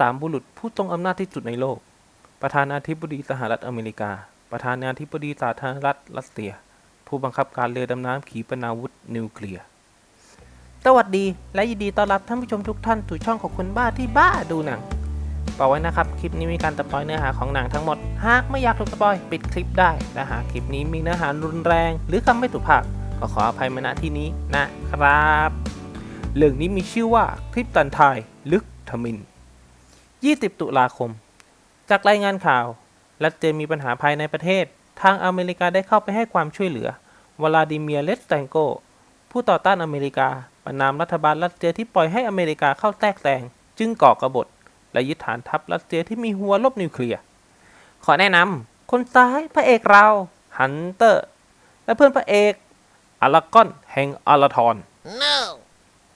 สามบุรุษผู้ทรงอำนาจที่สุดในโลก ประธานาธิบดีสหรัฐอเมริกา ประธานาธิบดีสาธารณรัฐรัสเซีย ผู้บังคับการเรือดำน้ำขีปนาวุธนิวเคลียร์ สวัสดีและยินดีต้อนรับท่านผู้ชมทุกท่านสู่ช่องของคนบ้าที่บ้าดูหนังบอกไว้นะครับ คลิปนี้มีการสปอยเนื้อหาของหนังทั้งหมด หากไม่อยากถูกสปอยปิดคลิปได้และหากคลิปนี้มีเนื้อหารุนแรง หรือคำไม่สุภาพก็ขออภัยมาณที่นี้นะครับ เรื่องนี้มีชื่อว่าคลิปตันทายลึกทมิน 20 ตุลาคม จากรายงานข่าว รัสเซียมีปัญหาภายในประเทศ ทางอเมริกาได้เข้าไปให้ความช่วยเหลือ วลาดิเมียร์ เลสแตงโก ผู้ต่อต้านอเมริกา ประนามรัฐบาลรัสเซียที่ปล่อยให้อเมริกาเข้าแทรกแซง จึงก่อกบฏ และยึดฐานทัพรัสเซียที่มีหัวลบนิวเคลียร์ ขอแนะนำ คนซ้ายพระเอกเรา ฮันเตอร์ และเพื่อนพระเอก อารากอน แห่งอาราทอน No!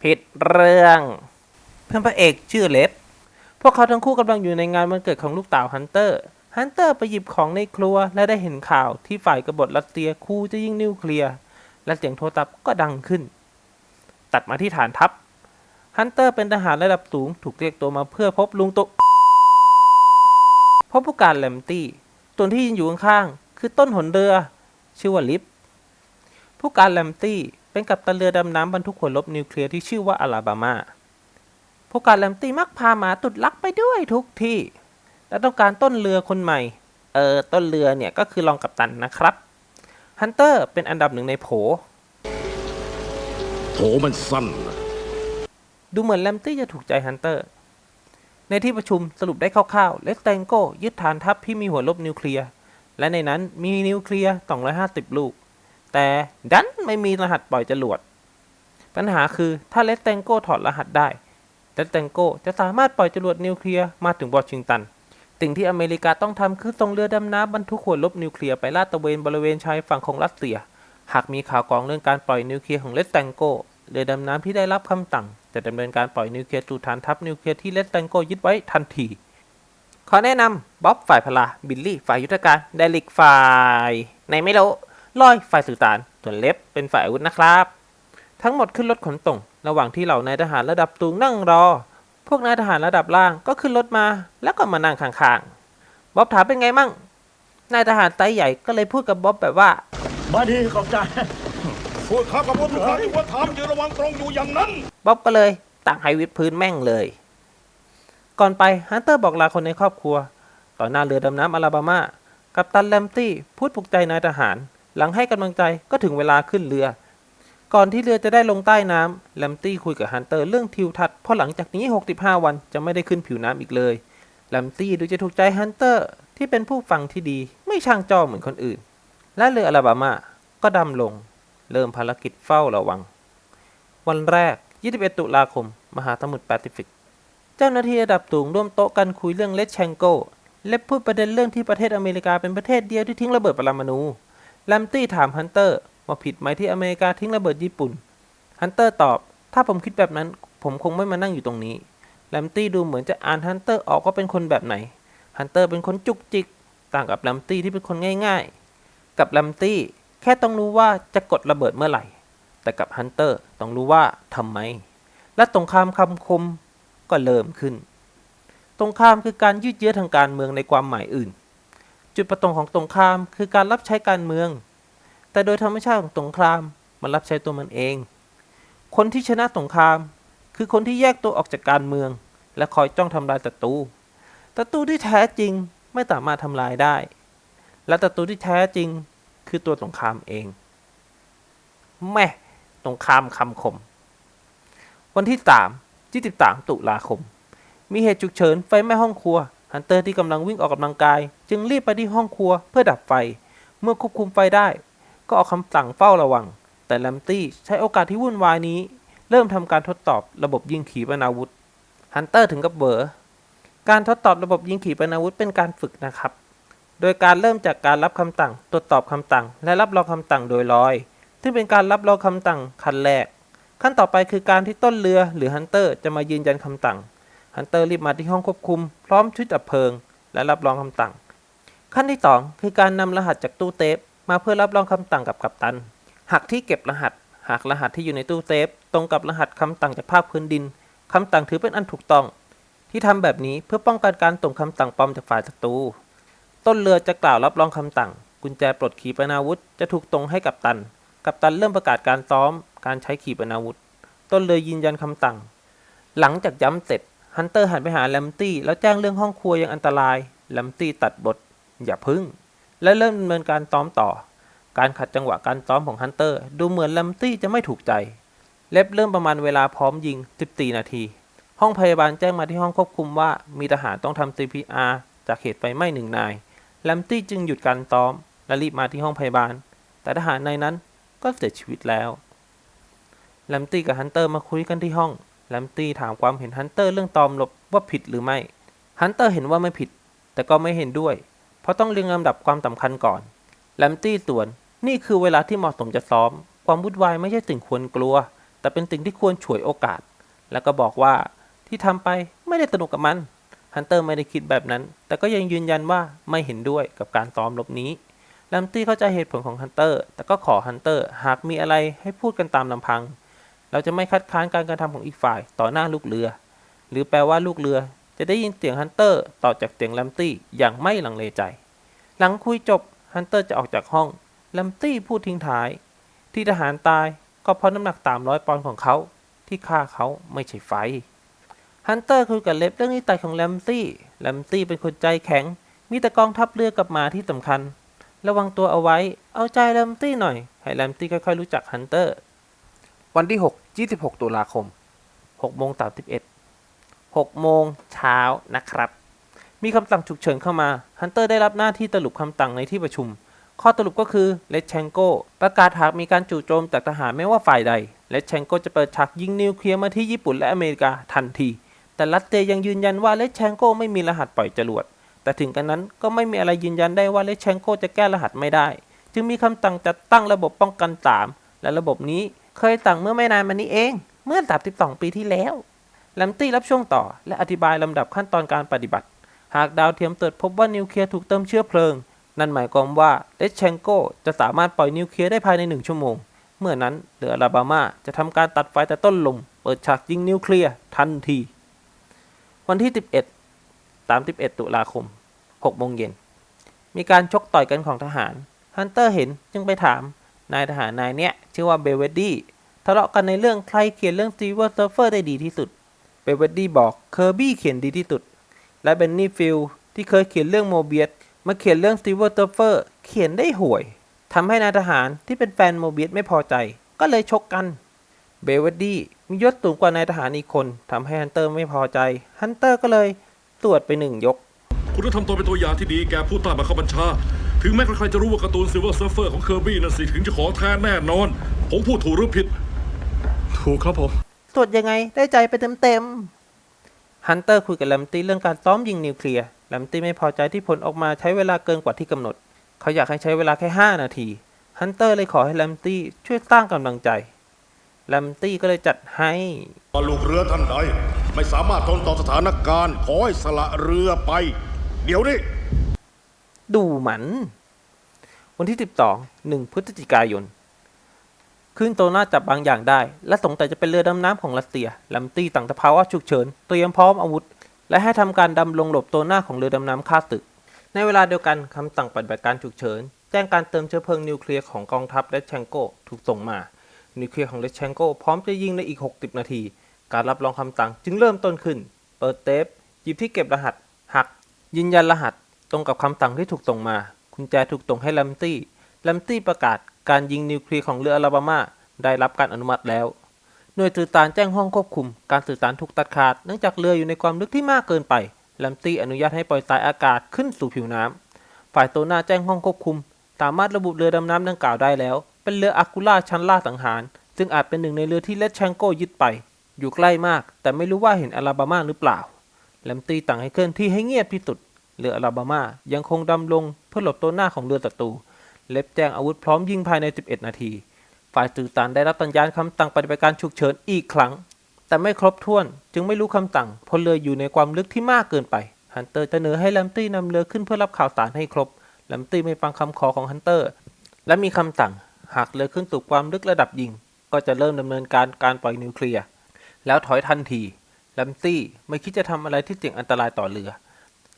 ผิดเรื่อง เพื่อนพระเอกชื่อเลฟ พวกเขาทั้งคู่กำลังอยู่ในงานวันเกิดของลูกสาวฮันเตอร์ ฮันเตอร์ไปหยิบของในครัวและได้เห็นข่าวที่ฝ่ายกบฏรัสเซียคู่จะยิงนิวเคลียร์ และเสียงโทรศัพท์ก็ดังขึ้น ตัดมาที่ฐานทัพ ฮันเตอร์เป็นทหารระดับสูงถูกเรียกตัวมาเพื่อพบลุงตุพบผู้การแลมตี้ตัวที่ยืนอยู่ข้างๆคือต้นหนเรือ ชื่อว่าลิฟผู้การแลมตี้เป็นกัปตันเรือดำน้ำบรรทุกหัวลบนิวเคลียร์ที่ชื่อว่าอลาบามา ผู้การแลมตี้มักพาหมาตุดลักไปด้วยทุกที่ และต้องการต้นเรือคนใหม่ เออ ต้นเรือเนี่ยก็คือรองกัปตันนะครับฮันเตอร์เป็นอันดับหนึ่งในโผ โถมันสั้นนะดูเหมือนแลมตี้จะถูกใจฮันเตอร์ ในที่ประชุมสรุปได้คร่าวๆ เลสแตงโกยึดฐานทัพที่มีหัวลบนิวเคลียร์ และในนั้นมีนิวเคลียร์ 250 ลูก แต่ดันไม่มีรหัสปล่อยจรวด ปัญหาคือถ้าเลสแตงโกถอดรหัสได้ เลสแตงโกจะสามารถปล่อยจรวดนิวเคลียร์มาถึงวอชิงตัน สิ่งที่อเมริกาต้องทำคือส่งเรือดำน้ำบรรทุกหัวลบนิวเคลียร์ไปลาดตระเวนบริเวณชายฝั่งของรัสเซีย หากมีข่าวกรองเรื่องการปล่อยนิวเคลียร์ของเลสแตงโกเรือดำน้ำที่ได้รับคำสั่งจะดำเนินการปล่อยนิวเคลียร์สู่ฐานทัพนิวเคลียร์ที่เลสแตงโกยึดไว้ทันที ขอแนะนำบ๊อบฝ่ายพลา บิลลี่ ฝ่ายยุทธการ เดลิกฝ่ายในไม่รู้ลอยฝ่ายสื่อสารส่วนเล็บเป็นฝ่ายอาวุธนะครับ ทั้งหมดขึ้นรถขนส่ง ระหว่างที่เหล่านายทหารระดับสูงนั่งรอ พวกนายทหารระดับล่างก็ขึ้นรถมา แล้วก็มานั่งข้างๆบ๊อบถามเป็นไงมั่งนายทหารไตใหญ่ก็เลยพูดกับบ๊อบแบบว่ามาดีขอบใจพูดข้ากับว่าทุกครั้งที่ว่าทำอยู่ระวังตรงอยู่อย่างนั้นบ๊อบก็เลยตั้งไฮวิดพื้นแม่งเลย ก่อนไปฮันเตอร์บอกลาคนในครอบครัว ต่อหน้าเรือดำน้ำอลาบามากัปตันแลมตี้พูดปลุกใจนายทหาร หลังให้กำลังใจก็ถึงเวลาขึ้นเรือ ก่อนที่เรือจะได้ลงใต้น้ำแลมตี้คุยกับฮันเตอร์เรื่องทิวทัศน์เพราะหลังจากนี้ 65 วันจะไม่ได้ขึ้นผิวน้ำอีกเลยแลมตี้ดูจะถูกใจฮันเตอร์ที่เป็นผู้ฟังที่ดีไม่ช่างจ้อเหมือนคนอื่น และเรืออลาบามาก็ดำลง เริ่มภารกิจเฝ้าระวัง วันแรก 21 ตุลาคม มหาสมุทรแปซิฟิก เจ้าหน้าที่ระดับสูงร่วมโต๊ะกันคุยเรื่องเลดแชงโกและพูดประเด็นเรื่องที่ประเทศอเมริกาเป็นประเทศเดียวที่ทิ้งระเบิดปรมาณูแลมตี้ถามฮันเตอร์ ว่าผิดไหมที่อเมริกาทิ้งระเบิดญี่ปุ่น ฮันเตอร์ตอบ ถ้าผมคิดแบบนั้น ผมคงไม่มานั่งอยู่ตรงนี้ แลมตี้ดูเหมือนจะอ่านฮันเตอร์ออกว่าเป็นคนแบบไหน ฮันเตอร์เป็นคนจุกจิก ต่างกับแลมตี้ที่เป็นคนง่าย ๆ กับแลมตี้แค่ต้องรู้ว่าจะกดระเบิดเมื่อไหร่ แต่กับฮันเตอร์ต้องรู้ว่าทำไม และตรงข้ามคำคมก็เริ่มขึ้นตรงข้ามคือการยืดเยื้อทางการเมืองในความหมายอื่น จุดประสงค์ของตรงข้ามคือการรับใช้การเมือง แต่โดยธรรมชาติของสงครามมันรับใช้ตัวมันเอง คนที่ชนะสงคราม คือคนที่แยกตัวออกจากการเมือง และคอยจ้องทำลายศัตรูศัตรูที่แท้จริงไม่สามารถทำลายได้ และศัตรูที่แท้จริงคือตัวสงครามเอง แม่สงครามคำคม วันที่3 23ตุลาคม มีเหตุฉุกเฉินไฟไหม้ห้องครัว ฮันเตอร์ที่กำลังวิ่งออกกำลังกาย จึงรีบไปที่ห้องครัวเพื่อดับไฟ เมื่อควบคุมไฟได้ ก็ออกคำสั่งเฝ้าระวัง แต่แลมตี้ใช้โอกาสที่วุ่นวายนี้ เริ่มทำการทดสอบระบบยิงขีปนาวุธ ฮันเตอร์ถึงกับเบอร์การทดสอบระบบยิงขีปนาวุธเป็นการฝึกนะครับ โดยการเริ่มจากการรับคำสั่ง ตรวจสอบคำสั่ง และรับรองคำสั่งโดยลอย ซึ่งเป็นการรับรองคำสั่งขั้นแรก ขั้นต่อไปคือการที่ต้นเรือหรือฮันเตอร์จะมายืนยันคำสั่ง ฮันเตอร์รีบมาที่ห้องควบคุม พร้อมชุดดับเพลิง และรับรองคำสั่ง ขั้นที่ 2 คือการนำรหัสจากตู้เซฟ มาเพื่อรับรองคำสั่งกับกัปตัน หากที่เก็บรหัส หากรหัสที่อยู่ในตู้เซฟตรงกับรหัสคำสั่งจากภาคพื้นดินคำสั่งถือเป็นอันถูกต้อง ที่ทำแบบนี้เพื่อป้องกันการส่งคำสั่งปลอมจากฝ่ายศัตรู ต้นเรือจะกล่าวรับรองคำสั่ง กุญแจปลดขีปนาวุธ จะถูกตรงให้กับตัน กับตันเริ่มประกาศการซ้อม การใช้ขีปนาวุธ ต้นเรือยืนยันคำสั่ง หลังจากย้ำเสร็จ ฮันเตอร์หันไปหาแลมตี้แล้วแจ้งเรื่องห้องครัวยังอันตราย แลมตี้ตัดบท อย่าพึ่ง และเริ่มดำเนินการซ้อมต่อ การขัดจังหวะการซ้อมของฮันเตอร์ ดูเหมือนแลมตี้จะไม่ถูกใจ เล็บเริ่มประมาณเวลาพร้อมยิง 14 นาที ห้องพยาบาลแจ้งมาที่ห้องควบคุมว่ามีทหารต้องทำ CPR จากเหตุไฟไหม้หนึ่งนายแลมตี้จึงหยุดการซ้อม และรีบมาที่ห้องพยาบาล แต่ทหารนายนั้นก็เสียชีวิตแล้วแลมตี้กับฮันเตอร์มาคุยกันที่ห้องแลมตี้ถามความเห็นฮันเตอร์เรื่องตอมหลบว่าผิดหรือไม่ ฮันเตอร์เห็นว่าไม่ผิด แต่ก็ไม่เห็นด้วย เพราะต้องเรียงลำดับความสำคัญก่อนแลมตี้ส่วน นี่คือเวลาที่เหมาะสมจะซ้อม ความวุ่นวายไม่ใช่สิ่งควรกลัว แต่เป็นสิ่งที่ควรฉวยโอกาส แล้วก็บอกว่าที่ทำไปไม่ได้สนุกกับมัน ฮันเตอร์ไม่ได้คิดแบบนั้น แต่ก็ยังยืนยันว่าไม่เห็นด้วยกับการซ้อมลบนี้แลมตี้เข้าใจเหตุผลของฮันเตอร์ แต่ก็ขอฮันเตอร์หากมีอะไรให้พูดกันตามลำพัง เราจะไม่คัดค้านการกระทำของอีกฝ่ายต่อหน้าลูกเรือ หรือแปลว่าลูกเรือ จะได้ยินเสียงฮันเตอร์ต่อจากเสียงแลมตี้อย่างไม่ลังเลใจ หลังคุยจบฮันเตอร์จะออกจากห้องแลมตี้พูดทิ้งท้าย ที่ทหารตายก็เพราะน้ำหนัก 300 ปอนด์ของเขาที่ฆ่าเขาไม่ใช่ไฟ ฮันเตอร์คุยกับเล็บเรื่องนิสัยของแลมตี้แลมตี้เป็นคนใจแข็ง มีแต่กองทัพเรือกับหมาที่สำคัญ ระวังตัวเอาไว้ เอาใจแลมตี้หน่อย ให้แลมตี้ค่อยๆรู้จักฮันเตอร์ วันที่ 6 26 ตุลาคม6โมง31 6 โมงเช้านะครับ มีคำสั่งฉุกเฉินเข้ามาฮันเตอร์ได้รับหน้าที่สรุปคำสั่งในที่ประชุม ข้อสรุปก็คือเลชเชงโกประกาศหากมีการจู่โจมจากทหารไม่ว่าฝ่ายใดเลชเชงโกจะเปิดฉากยิงนิวเคลียร์มาที่ญี่ปุ่นและอเมริกาทันที แต่รัสเซียยังยืนยันว่าเลชเชงโกไม่มีรหัสปล่อยจรวดแต่ถึงกันนั้นก็ไม่มีอะไรยืนยันได้ว่าเลชเชงโกจะแก้รหัสไม่ได้ จึงมีคำสั่งจัดตั้งระบบป้องกัน3และระบบนี้เคยสั่งเมื่อไม่นานมานี้เอง เมื่อ32ปีที่แล้ว แลมตี้รับช่วงต่อ และอธิบายลำดับขั้นตอนการปฏิบัติ หากดาวเทียมตรวจพบว่านิวเคลียร์ถูกเติมเชื้อเพลิง นั่นหมายความว่าเลชเชงโกจะสามารถปล่อยนิวเคลียร์ได้ภายในหนึ่งชั่วโมง เมื่อนั้นเรืออลาบามาจะทำการตัดไฟแต่ต้นลม เปิดฉากยิงนิวเคลียร์ทันที วันที่ 11 31 ตุลาคม6โมงเย็นมีการชกต่อยกันของทหาร ฮันเตอร์เห็นจึงไปถาม นายทหารนายเนี้ยชื่อว่าเบเวดดี้ทะเลาะกันในเรื่องใครเขียนเรื่องซีเวอร์เซิร์ฟเฟอร์ได้ดีที่สุด เบลเวดดี้บอกเคอร์บี้เขียนดีที่สุด และเบนนี่ฟิลที่เคยเขียนเรื่องโมเบียสมาเขียนเรื่องซีเวอร์เซิร์ฟเฟอร์เขียนได้ห่วยทำให้นายทหารที่เป็นแฟนโมเบียสไม่พอใจ ก็เลยชกกัน เบลเวดดี้มียศสูงกว่านายทหารอีกคนทำให้ฮันเตอร์ไม่พอใจ ฮันเตอร์ก็เลยตรวจไปหนึ่งยก คุณต้องทำตัวเป็นตัวอย่างที่ดีแกผู้ใต้บังคับบัญชา ถึงแม้ใครๆจะรู้ว่าการ์ตูนซิลเวอร์เซิร์ฟเฟอร์ของเคอร์บี้นั่นสิถึงจะของแท้แน่นอน ผมพูดถูกหรือผิด ถูกครับผม ตรวจยังไงได้ใจไปเต็มๆฮันเตอร์คุยกับแลมตี้เรื่องการซ้อมยิงนิวเคลียร์แลมตี้ไม่พอใจที่ผลออกมาใช้เวลาเกินกว่าที่กำหนด เขาอยากให้ใช้เวลาแค่ 5 นาทีฮันเตอร์เลยขอให้แลมตี้ช่วยสร้างกำลังใจแลมตี้ก็เลยจัดให้ว่าลูกเรือท่านใด ไม่สามารถทนต่อสถานการณ์ขอให้สละเรือไป เดี๋ยวนี้ดูหมัน วันที่ 12 1 พฤศจิกายน คลื่นโตน่าจับบางอย่างได้ และสงสัยจะเป็นเรือดำน้ำของรัสเซียลมตี้ตั้งสภาวะฉุกเฉิน เตรียมพร้อมอาวุธ และให้ทำการดำลงหลบโตน่าของเรือดำน้ำค่าศึก ในเวลาเดียวกันคำสั่งปฏิบัติการฉุกเฉิน แจ้งการเติมเชื้อเพลิงนิวเคลียร์ของกองทัพเลชเชงโกถูกส่งมา นิวเคลียร์ของเลชเชงโกพร้อมจะยิงในอีก 60 นาที การรับรองคำสั่งจึงเริ่มต้นขึ้น เปิดเทปหยิบที่เก็บรหัส หัก ยืนยันรหัส ตรงกับคำสั่งที่ถูกส่งมากุญแจถูกส่งให้แลมตี้แลมตี้ประกาศ การยิงนิวเคลียร์ของเรืออลาบามาได้รับการอนุมัติแล้ว หน่วยสื่อสารแจ้งห้องควบคุม การสื่อสารถูกตัดขาดเนื่องจากเรืออยู่ในความลึกที่มากเกินไปแลมตี้อนุญาตให้ปล่อยสายอากาศขึ้นสู่ผิวน้ำฝ่ายโตหน้าแจ้งห้องควบคุม สามารถระบุเรือดำน้ำดังกล่าวได้แล้ว เป็นเรืออาคูล่าชั้นล่าสังหาร ซึ่งอาจเป็นหนึ่งในเรือที่เลชแชงโกยึดไป อยู่ใกล้มาก แต่ไม่รู้ว่าเห็นอลาบามาหรือเปล่าแลมตี้สั่งให้เคลื่อนที่ให้เงียบที่สุด เรืออลาบามายังคงดำลงเพื่อหลบตัวหน้าของเรือศัตรู เล็บแจ้งอาวุธพร้อมยิงภายใน 11 นาที ฝ่ายสื่อสารได้รับสัญญาณคำสั่งปฏิบัติการฉุกเฉินอีกครั้ง แต่ไม่ครบถ้วน จึงไม่รู้คำสั่งเพราะเรืออยู่ในความลึกที่มากเกินไป ฮันเตอร์เสนอให้แลมตี้นำเรือขึ้นเพื่อรับข่าวสารให้ครบแลมตี้ไม่ฟังคำขอของฮันเตอร์ และมีคำสั่ง หากเรือขึ้นสู่ความลึกระดับยิง ก็จะเริ่มดำเนินการการปล่อยนิวเคลียร์ แล้วถอยทันทีแแลมตี้ไม่คิดจะทำอะไรที่เสี่ยงอันตรายต่อเรือ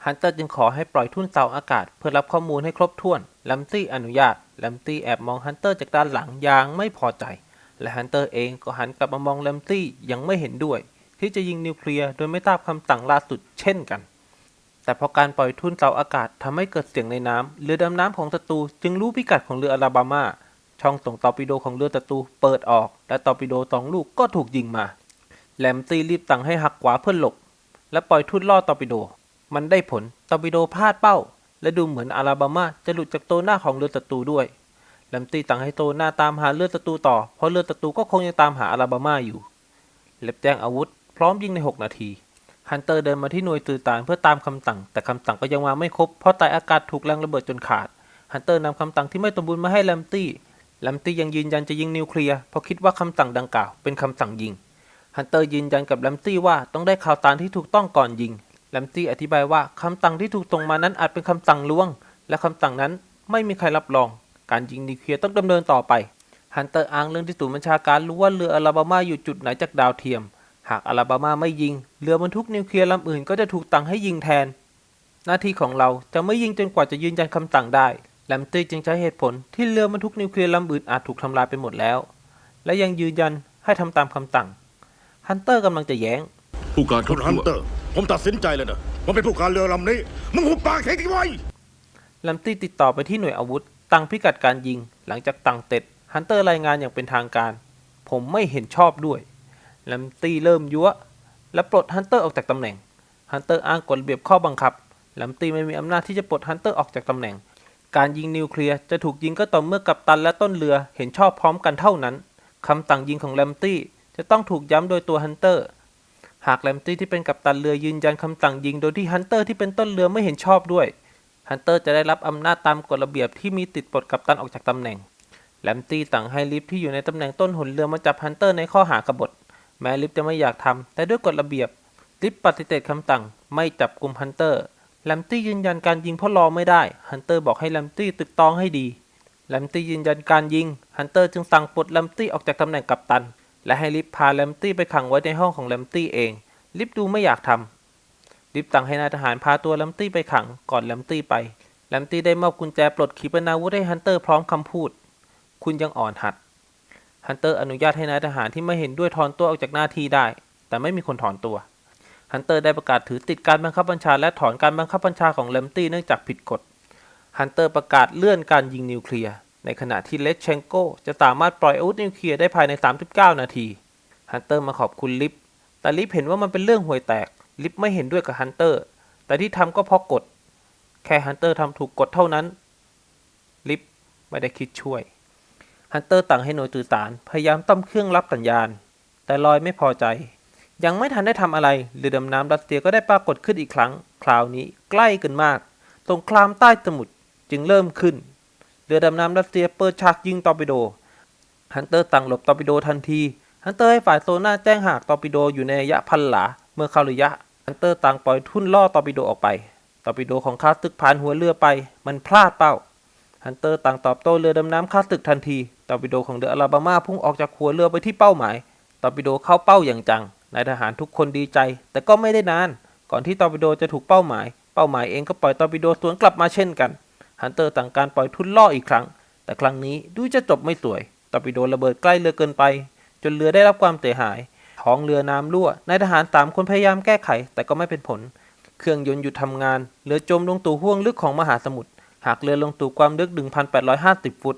ฮันเตอร์จึงขอให้ปล่อยทุ่นเสาอากาศ เพื่อรับข้อมูลให้ครบถ้วนแลมตี้อนุญาตแลมตี้แอบมองฮันเตอร์จากด้านหลังอย่างไม่พอใจ และฮันเตอร์เองก็หันกลับมามองแลมตี้อยังไม่เห็นด้วย ที่จะยิงนิวเคลียร์โดยไม่ทราบคำสั่งล่าสุดเช่นกัน แต่พอการปล่อยทุ่นเสาอากาศทำให้เกิดเสียงในน้ำเรือดำน้ำของศัตรูจึงรู้พิกัดของเรืออลาบามาช่องส่งตอร์ปิโดของเรือศัตรูเปิดออก และตอร์ปิโดสองลูกก็ถูกยิงมาแลมตี้รีบสั่งให้หักขวาเพื่อหลบ และปล่อยทุ่นล่อตอร์ปิโด มันได้ผลตอร์ปิโดพลาดเป้า และดูเหมือนอาราบามาจะหลุดจากโตวหน้าของเรือศัตรูด้วยแลมตี้สั่งให้โตวหน้าตามหาเรือศัตรูต่อ เพราะเรือศัตรูก็คงยังตามหาอาราบามาอยู่ เล็บแจ้งอาวุธ พร้อมยิงใน 6 นาทีฮันเตอร์เดินมาที่หน่วยสื่อสารเพื่อตามคำสั่ง แต่คำสั่งก็ยังมาไม่ครบเพราะไตอากาศถูกแรงระเบิดจนขาดฮันเตอร์นำคำสั่งที่ไม่สมบูรณ์มาให้แลมตี้แลมตี้ยังยืนยันจะยิงนิวเคลียร์เพราะคิดว่าคำสั่งดังกล่าวเป็นคำสั่งยิงฮันเตอร์ยืนยันกับแลมตี้ว่าต้องได้ข่าวสารที่ถูกต้องก่อนยิง ลมตี้อธิบายว่าคำสั่งที่ถูกส่งมานั้นอาจเป็นคำสั่งลวง และคำสั่งนั้นไม่มีใครรับรอง การยิงนิวเคลียร์ต้องดำเนินต่อไปฮันเตอร์อ้างเรื่องที่ศูนย์บัญชาการรู้ว่าเรืออลาบามาอยู่จุดไหนจากดาวเทียม หากอลาบามาไม่ยิง เรือบรรทุกนิวเคลียร์ลำอื่นก็จะถูกตั้งให้ยิงแทน หน้าที่ของเราจะไม่ยิงจนกว่าจะยืนยันคำสั่งได้แลมตี้จึงใช้เหตุผลที่เรือบรรทุกนิวเคลียร์ลำอื่นอาจถูกทำลายไปหมดแล้ว และยังยืนยันให้ทำตามคำสั่งฮันเตอร์กำลังจะแย้ง ผู้การคคุรับณฮันเตอร์ ผมตัดสินใจเลยนะว่าเป็นผู้การเรือลำนี้ มึงหุบปากเฮ้ยไว้ลมตี้ติดต่อไปที่หน่วยอาวุธ ตั้งพิกัดการยิง หลังจากตั้งเสร็จฮันเตอร์รายงานอย่างเป็นทางการ ผมไม่เห็นชอบด้วยลมตี้เริ่มยั่วและปลดฮันเตอร์ออกจากตำแหน่งฮันเตอร์อ้างกฎระเบียบข้อบังคับลมตี้ไม่มีอำนาจที่จะปลดฮันเตอร์ออกจากตำแหน่ง การยิงนิวเคลียร์จะถูกยิงก็ต่อเมื่อกัปตันและต้นเรือเห็นชอบพร้อมกันเท่านั้นคำสั่งยิงของแลมตี้จะต้องถูกย้ำโดยตัวฮันเตอร์ หากแลมตี้ที่เป็นกัปตันเรือยืนยันคำสั่งยิง โดยที่ฮันเตอร์ที่เป็นต้นเรือไม่เห็นชอบด้วย ฮันเตอร์จะได้รับอำนาจตามกฎระเบียบที่มีติดปลดกัปตันออกจากตำแหน่ง แลมตี้สั่งให้ลิฟที่อยู่ในตำแหน่งต้นหนเรือมาจับฮันเตอร์ในข้อหากบฏ แม้ลิฟจะไม่อยากทำแต่ด้วยกฎระเบียบ ลิฟปฏิเสธคำสั่ง ไม่จับกลุ่มฮันเตอร์ แลมตี้ยืนยันการยิงเพราะรอไม่ได้ ฮันเตอร์บอกให้แลมตี้ตึกตองให้ดี แลมตี้ยืนยันการยิง ฮันเตอร์จึงสั่งปลดแลมตี้ออกจากตำแหน่งกัปตัน และให้ลิฟพาแลมตี้ไปขังไว้ในห้องของแลมตี้เอง ลิฟดูไม่อยากทำลิฟสั่งให้นายทหารพาตัวแลมตี้ไปขังก่อนแลมตี้ไปแลมตี้ได้มอบกุญแจปลดขีปนาวุธให้ฮันเตอร์พร้อมคำพูด คุณยังอ่อนหัด ฮันเตอร์อนุญาตให้นายทหารที่ไม่เห็นด้วยถอนตัวออกจากหน้าที่ได้ แต่ไม่มีคนถอนตัว ฮันเตอร์ได้ประกาศถือติดการบังคับบัญชาและถอนการบังคับบัญชาของแลมตี้เนื่องจากผิดกฎ ฮันเตอร์ประกาศเลื่อนการยิงนิวเคลียร์ ในขณะที่เลชเชงโกจะสามารถปล่อยอาวุธนิวเคลียร์ได้ภายใน 39 นาที ฮันเตอร์มาขอบคุณลิฟ แต่ลิฟเห็นว่ามันเป็นเรื่องห่วยแตก ลิฟไม่เห็นด้วยกับฮันเตอร์ แต่ที่ทำก็เพราะกฎ แค่ฮันเตอร์ทำถูกกฎเท่านั้น ลิฟไม่ได้คิดช่วย ฮันเตอร์สั่งให้หน่วยสื่อสาร พยายามต้อมเครื่องรับสัญญาณ แต่ลอยไม่พอใจ ยังไม่ทันได้ทำอะไร เรือดำน้ำรัสเซียก็ได้ปรากฏขึ้นอีกครั้ง คราวนี้ใกล้กันมากสงครามใต้สมุทรจึงเริ่มขึ้น เรือดำน้ำรัสเซียเปิดฉากยิงตอร์ปิโด ฮันเตอร์ตั้งหลบตอร์ปิโดทันที ฮันเตอร์ให้ฝ่ายโซน่าแจ้งหากตอร์ปิโดอยู่ในระยะพันหลา เมื่อเข้าระยะ ฮันเตอร์ต่างปล่อยทุ่นล่อตอร์ปิโดออกไป ตอร์ปิโดของข้าศึกผ่านหัวเรือไป มันพลาดเป้า ฮันเตอร์ต่างตอบโต้เรือดำน้ำข้าศึกทันที ตอร์ปิโดของเรืออลาบามาพุ่งออกจากหัวเรือไปที่เป้าหมาย ตอร์ปิโดเข้าเป้าอย่างจัง นายทหารทุกคนดีใจ แต่ก็ไม่ได้นาน ก่อนที่ตอร์ปิโดจะถูกเป้าหมาย เป้าหมายเองก็ปล่อยตอร์ปิโดสวนกลับมาเช่นกัน ฮันเตอร์ต่างการปล่อยทุ่นล่ออีกครั้ง แต่ครั้งนี้ดูจะจบไม่สวยตอร์ปิโดระเบิดใกล้เรือเกินไป จนเรือได้รับความเสียหาย ท้องเรือน้ำรั่วนายทหารสามคนพยายามแก้ไข แต่ก็ไม่เป็นผล เครื่องยนต์หยุดทำงาน เรือจมลงตู่ห้วงลึกของมหาสมุทร หากเรือลงตู่ความลึก 1,850 ฟุต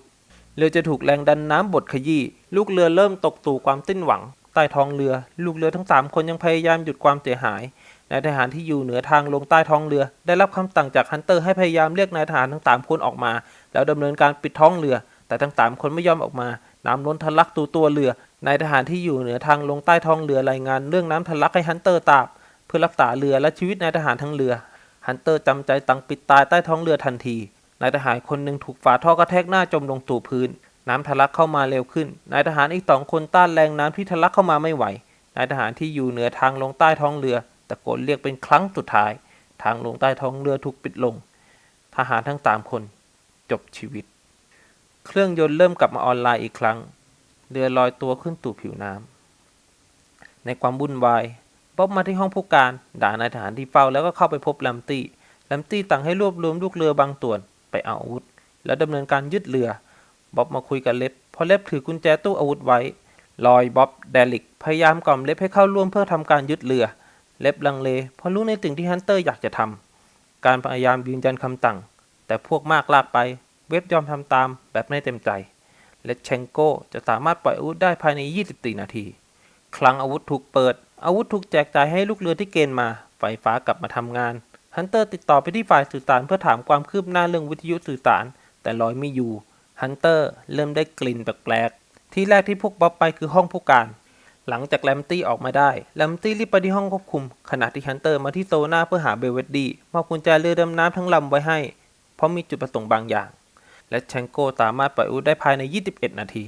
เรือจะถูกแรงดันน้ำบดขยี้ ลูกเรือเริ่มตกตู่ความสิ้นหวัง ใต้ท้องเรือ ลูกเรือทั้งสามคนยังพยายามหยุดความเสียหาย นายทหารที่อยู่เหนือทางลงใต้ท้องเรือ ได้รับคำสั่งจากฮันเตอร์ให้พยายามเรียกนายทหารทั้งสามคนออกมา แล้วดำเนินการปิดท้องเรือ แต่ทั้งสามคนไม่ยอมออกมา น้ำล้นทะลักตูตัวเรือนายทหารที่อยู่เหนือทางลงใต้ท้องเรือรายงานเรื่องน้ำทะลักให้ฮันเตอร์ทราบเพื่อรักษาเรือและชีวิตนายทหารทั้งเรือ ฮันเตอร์จำใจตั้งปิดตายใต้ท้องเรือทันที นายทหารคนหนึ่งถูกฝาท่อกระแทกหน้าจมลงสู่พื้น น้ำทะลักเข้ามาเร็วขึ้น นายทหารอีกสองคนต้านแรงน้ำที่ทะลักเข้ามาไม่ไหว นายทหารที่อยู่เหนือทางลงใต้ท้องเรือ ตะโกนเรียกเป็นครั้งสุดท้าย ทางลงใต้ท้องเรือถูกปิดลง ทหารทั้งสามคน จบชีวิต เครื่องยนต์เริ่มกลับมาออนไลน์อีกครั้ง เรือลอยตัวขึ้นสู่ผิวน้ำ ในความวุ่นวายป๊อบมาที่ห้องผู้การ ด่านายทหารที่เฝ้าแล้วก็เข้าไปพบแลมตี้แลมตี้สั่งให้รวบรวมลูกเรือบางส่วนไปเอาอาวุธ แล้วดำเนินการยึดเรือบ๊อบมาคุยกับเล็บเพราะเล็บถือกุญแจตู้อาวุธไว้ ลอยบ๊อบเดลิกพยายามกล่อมเล็บให้เข้าร่วมเพื่อทำการยึดเรือ เล็บลังเลเพราะรู้ในสิ่งที่ฮันเตอร์อยากจะทำการพยายามยืนยันคำสั่ง แต่พวกมากลากไป เว็บยอมทำตามแบบไม่เต็มใจเลชเชงโกจะสามารถปล่อยอาวุธได้ภายใน 24 นาที คลังอาวุธถูกเปิด อาวุธถูกแจกจ่ายให้ลูกเรือที่เกณฑ์มา ไฟฟ้ากลับมาทำงาน ฮันเตอร์ติดต่อไปที่ฝ่ายสื่อสารเพื่อถามความคืบหน้าเรื่องวิทยุสื่อสาร แต่ลอยไม่อยู่ ฮันเตอร์เริ่มได้กลิ่นแปลกๆ ที่แรกที่พวกบ๊อบไปคือห้องผู้การ หลังจากแลมตี้ออกมาได้ แลมตี้รีบไปที่ห้องควบคุม ขณะที่ฮันเตอร์มาที่โซน่าเพื่อหาเบลเวดดี้มอบกุญแจเรือดำน้ำทั้งลำไว้ให้ เพราะมีจุดประสงค์บางอย่าง และแชงโกสามารถปล่อยอาวุธได้ภายใน 21 นาที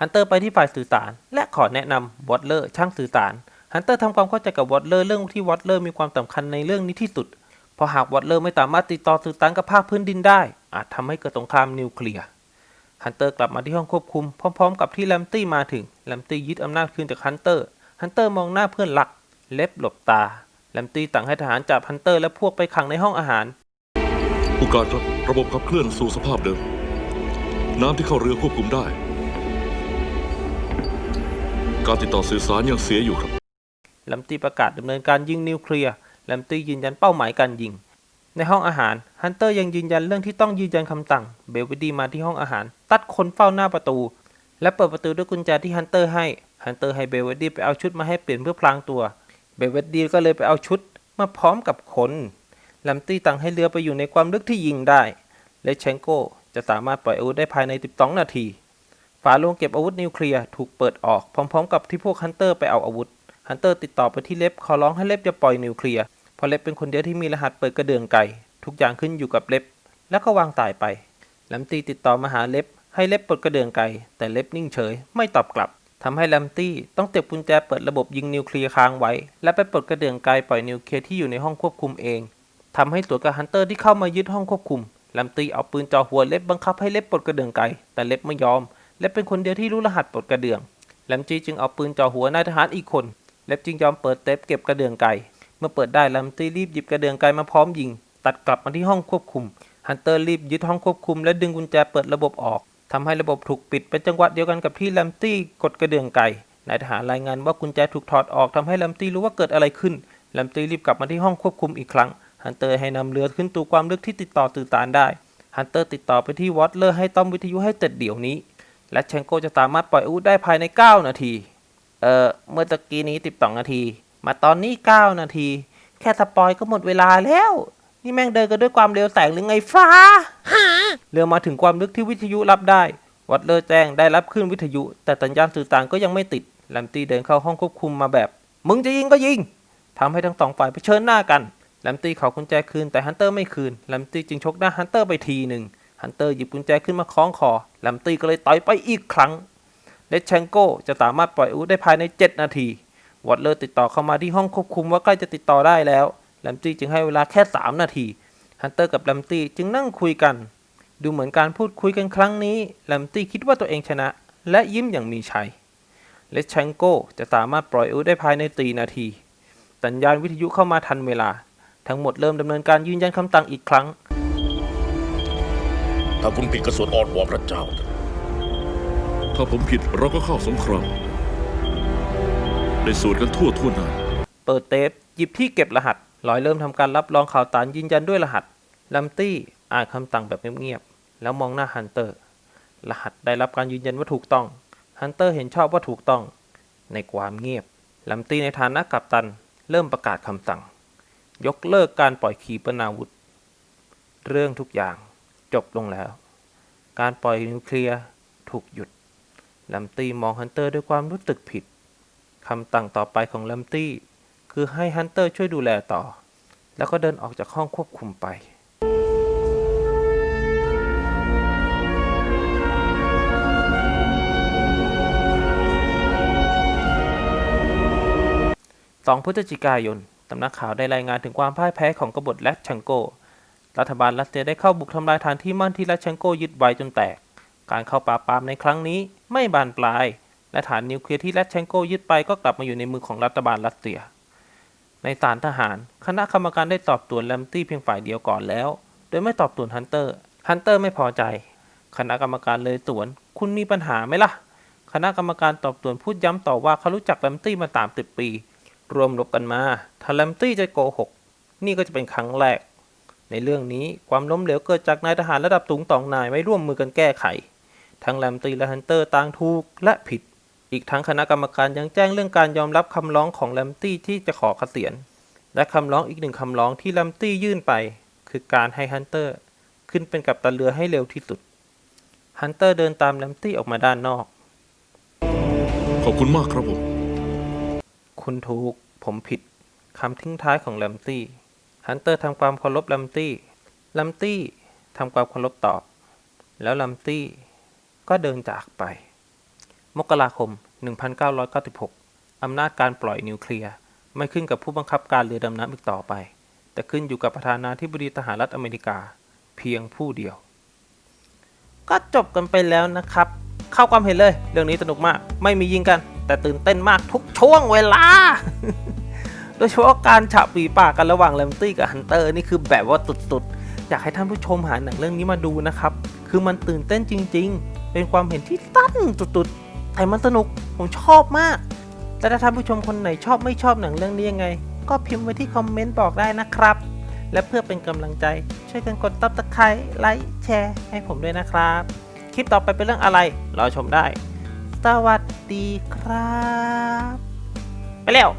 ฮันเตอร์ไปที่ฝ่ายสื่อสาร และขอแนะนำวอตเลอร์ช่างสื่อสาร ฮันเตอร์ทำความเข้าใจกับวอตเลอร์เรื่องที่วอตเลอร์มีความสำคัญในเรื่องนี้ที่สุด เพราะหากวอตเลอร์ไม่สามารถติดต่อสื่อสารกับภาคพื้นดินได้ อาจทำให้เกิดสงครามนิวเคลียร์ ฮันเตอร์กลับมาที่ห้องควบคุม พร้อม ๆ กับที่แลมตี้มาถึงแลมตี้ยึดอำนาจคืนจากฮันเตอร์ฮันเตอร์มองหน้าเพื่อนรัก เล็บหลบตาแลมตี้สั่งให้ทหารจับฮันเตอร์และพวกไปขังในห้องอาหารผู้การครับระบบขับเคลื่อนสู่สภาพเดิม น้ำที่เข้าเรือควบคุมได้ การติดต่อสื่อสารยังเสียอยู่ครับแลมตี้ประกาศดำเนินการยิงนิวเคลียร์แลมตี้ยืนยันเป้าหมายการยิง ในห้องอาหารฮันเตอร์ยังยืนยันเรื่องที่ต้องยืนยันคำสั่ง เบลวิดีมาที่ห้องอาหาร ตัดคนเฝ้าหน้าประตู และเปิดประตูด้วยกุญแจที่ฮันเตอร์ให้ฮันเตอร์ให้เบลวิดีไปเอาชุดมาให้เปลี่ยนเพื่อพลางตัว เบลวิดีก็เลยไปเอาชุดมาพร้อมกับคนแลมตี้ตั้งให้เรือไปอยู่ในความลึกที่ยิงได้ และเชงโกจะสามารถปล่อยอาวุธได้ภายใน 12 นาที ฝาโลงเก็บอาวุธนิวเคลียร์ถูกเปิดออกพร้อม ๆ กับที่พวกฮันเตอร์ไปเอาอาวุธ ฮันเตอร์ติดต่อไปที่เล็บขอร้องให้เล็บอย่าปล่อยนิวเคลียร์ เพราะเล็บเป็นคนเดียวที่มีรหัสเปิดกระเดื่องไก่ ทุกอย่างขึ้นอยู่กับเล็บ แล้วก็วางสายไปแลมตี้ติดต่อมาหาเล็บ ให้เล็บปลดกระเดื่องไก่ แต่เล็บนิ่งเฉย ไม่ตอบกลับทำให้แลมตี้ต้องเก็บกุญแจเปิดระบบยิงนิวเคลียร์ค้างไว้ และไปปลดกระเดื่องไกลปล่อยนิวเคลียร์ที่อยู่ในห้องควบคุมเองทำให้ตัวกับฮันเตอร์ที่เข้ามายึดห้องควบคุมแลมตี้เอาปืนจ่อหัวเล็บบังคับให้เล็บปลดกระเดื่องไกลแต่เล็บไม่ยอม เล็บเป็นคนเดียวที่รู้รหัสปลดกระเดื่องแลมจี้จึงเอาปืนจ่อหัวนายทหารอีกคน เล็บจึงยอมเปิดเทปเก็บกระเดื่องไกล เมื่อเปิดได้แลมตี้รีบหยิบกระเดื่องไกลมาพร้อมยิง ตัดกลับมาที่ห้องควบคุม ฮันเตอร์รีบยึดห้องควบคุม และดึงกุญแจเปิดระบบออกทำให้ระบบถูกปิดเป็นจังหวะเดียวกันกับที่แลมตี้กดกระเดื่องไกลนายทหารรายงานว่ากุญแจถูกถอดออกทำให้แลมตี้รู้ว่าเกิดอะไรขึ้นแลมตี้รีบกลับมาที่ห้องควบคุมอีกครั้ง ฮันเตอร์ให้นำเรือขึ้นสู่ความลึกที่ติดต่อสื่อสารได้ ฮันเตอร์ติดต่อไปที่วอตเลอร์ให้ต้อมวิทยุให้เสร็จเดี๋ยวนี้ และเชงโกจะสามารถปล่อยอาวุธได้ภายใน 9 นาที เอ่อ เมื่อตะกี้นี้ 12 นาที มาตอนนี้ 9 นาที แค่สปอยก็หมดเวลาแล้ว นี่แม่งเดินกันด้วยความเร็วแสงหรือไงฟ้าเรือมาถึงความลึกที่วิทยุรับได้ วัดเลอแจ้งได้รับคลื่นวิทยุ แต่สัญญาณสื่อสารก็ยังไม่ติดแลมตี้เดินเข้าห้องควบคุมมาแบบ มึงจะยิงก็ยิงทำให้ทั้งสองฝ่ายเผชิญหน้ากันแลมตี้ขอกุญแจคืนแต่ฮันเตอร์ไม่คืนแลมตี้จึงชกหน้าฮันเตอร์ไปทีหนึ่งฮันเตอร์หยิบกุญแจขึ้นมาคล้องคอแลมตี้ก็เลยต่อยไปอีกครั้งเลชเชงโกจะสามารถปล่อยอาวุธได้ภายใน 7 นาที วอตเลอร์ติดต่อเข้ามาที่ห้องควบคุมว่าใกล้จะติดต่อได้แล้วแลมตี้จึงให้เวลาแค่ 3 นาที ฮันเตอร์กับแลมตี้จึงนั่งคุยกัน ดูเหมือนการพูดคุยกันครั้งนี้แลมตี้คิดว่าตัวเองชนะ และยิ้มอย่างมีชัย เลชเชงโกจะสามารถปล่อยอาวุได้ภายใน4นาที สัญญาณวิทยุเข้ามาทันเวลา ทั้งหมดเริ่มดำเนินการยืนยันคำสั่งอีกครั้ง ถ้าคุณผิดกระสวนอ่อนวอนพระเจ้า ถ้าผมผิดเราก็เข้าสงคราม ได้สูตรกันทั่วทั่วหน้าเปิดเทปหยิบที่เก็บรหัสลอยเริ่มทำการรับรองข่าวสารยืนยันด้วยรหัสลัมตี้อ่านคำสั่งแบบเงียบๆแล้วมองหน้าฮันเตอร์ รหัสได้รับการยืนยันว่าถูกต้องฮันเตอร์เห็นชอบว่าถูกต้อง ในความเงียบลัมตี้ในฐานะกัปตัน เริ่มประกาศคำสั่ง ยกเลิกการปล่อยขีปนาวุธ เรื่องทุกอย่างจบลงแล้ว การปล่อยนิวเคลียร์ถูกหยุดลัมตี้มองฮันเตอร์ด้วยความรู้สึกผิด คำสั่งต่อไปของลัมตี้ คือให้ฮันเตอร์ช่วยดูแลต่อ แล้วก็เดินออกจากห้องควบคุมไป 2 พฤศจิกายน ตำนักข่าวได้รายงานถึงความพ่ายแพ้ของกบฏแลชชังโก รัฐบาลรัสเซียได้เข้าบุกทำลายฐานที่มั่นที่แลชชังโกยึดไว้จนแตก การเข้าปราบปรามในครั้งนี้ไม่บานปลาย และฐานนิวเคลียร์ที่แลชชังโกยึดไปก็กลับมาอยู่ในมือของรัฐบาลรัสเซีย ในศาลทหาร คณะกรรมการได้ตอบตวนแลมตี้เพียงฝ่ายเดียวก่อนแล้ว โดยไม่ตอบตวนฮันเตอร์ ฮันเตอร์ไม่พอใจ คณะกรรมการเลยสวน คุณมีปัญหาไหมล่ะ คณะกรรมการตอบตวนพูดย้ำต่อว่าเขารู้จักแลมตี้มาตามสิบปี รวมลบกันมา ถ้าแลมตี้จะโกหก นี่ก็จะเป็นครั้งแรก ในเรื่องนี้ความล้มเหลวเกิดจากนายทหารระดับสูงสองนายไม่ร่วมมือกันแก้ไข ทั้งแลมตี้และฮันเตอร์ต่างถูกและผิด อีกทั้งคณะกรรมการยังแจ้งเรื่องการยอมรับคำร้องของแลมตี้ที่จะขอเกษียณ และคำร้องอีกหนึ่งคำร้องที่แลมตี้ยื่นไป คือการให้ฮันเตอร์ขึ้นเป็นกัปตันเรือให้เร็วที่สุด ฮันเตอร์เดินตามแลมตี้ออกมาด้านนอก ขอบคุณมากครับผม คุณถูก ผมผิด คำทิ้งท้ายของแลมตี้ ฮันเตอร์ทำความเคารพแลมตี้ แลมตี้ทำความเคารพตอบ แล้วแลมตี้ก็เดินจากไป มกราคม 1996 อำนาจการปล่อยนิวเคลียร์ไม่ขึ้นกับผู้บังคับการเรือดำน้ำอีกต่อไป แต่ขึ้นอยู่กับประธานาธิบดีทหารรัฐอเมริกา เพียงผู้เดียว ก็จบกันไปแล้วนะครับ เข้าความเห็นเลย เรื่องนี้สนุกมาก ไม่มียิงกัน แต่ตื่นเต้นมากทุกช่วงเวลา โดยเฉพาะการฉะปีปากกันระหว่างแลมตี้กับฮันเตอร์นี่คือแบบว่าสุดๆ อยากให้ท่านผู้ชมหาหนังเรื่องนี้มาดูนะครับ คือมันตื่นเต้นจริง ๆ เป็นความเห็นที่ตั้นสุดๆ แต่มันสนุกผมชอบมากและถ้าท่านผู้ชมคนไหนชอบไม่ชอบหนังเรื่องนี้ยังไง ก็พิมพ์ไว้ที่คอมเมนต์บอกได้นะครับ และเพื่อเป็นกำลังใจ ช่วยกันกดตับตะไคร้ไลค์แชร์ให้ผมด้วยนะครับ คลิปต่อไปเป็นเรื่องอะไรรอชมได้ สวัสดีครับ ไปแล้ว